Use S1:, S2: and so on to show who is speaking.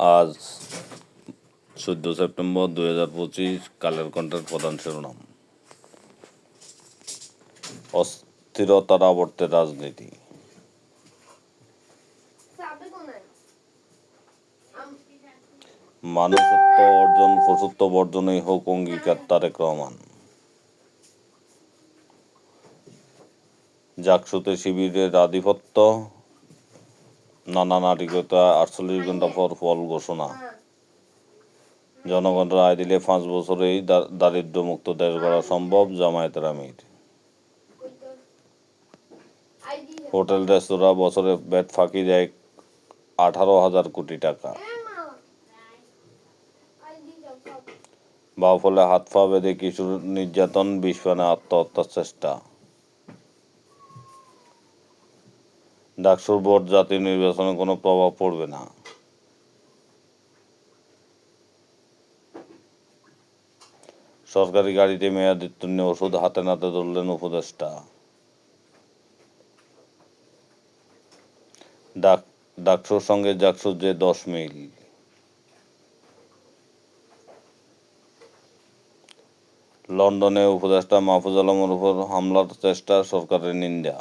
S1: আজ চোদ্দ সেপ্টেম্বর দুই হাজার পঁচিশ, কালের কণ্ঠের প্রধান শিরোনাম। অস্থিরতার আবর্তে রাজনীতি। মানুষত্ব অর্জন পশুত্ব বর্জনেই হোক অঙ্গীকার তারেক রহমান। জাকসুতে শিবিরের আধিপত্য নানা নাটকীয়তা আটচল্লিশ ঘণ্টা পর ফল ঘোষণা জনগণ রায় দিলে পাঁচ বছরেই দা- দারিদ্র্যমুক্ত দেশ গড়া সম্ভব জামায়াতের আমির. হোটেল, রেস্তোরাঁ বছরে ব্যাট ফাঁকি দেয় আঠারো হাজার কোটি টাকা
S2: falo.
S1: বাউফলে হাত পা বেঁধে কিশোর নির্যাতন বিষপানে আত্মহত্যার চেষ্টা ডাকসুর ভোট জাতীয় নির্বাচনে কোনো প্রভাব পড়বে না। সরকারি গাড়িতে মেয়াদিত্ব নিয়ে ওষুধ হাতে নাতে ধরলেন উপদেষ্টা। ডাক, ডাকসুর সঙ্গে জাকসুর যে দশ মিল। লন্ডনে উপদেষ্টা মাহফুজ আলমের উপর হামলার চেষ্টা সরকারের নিন্দা।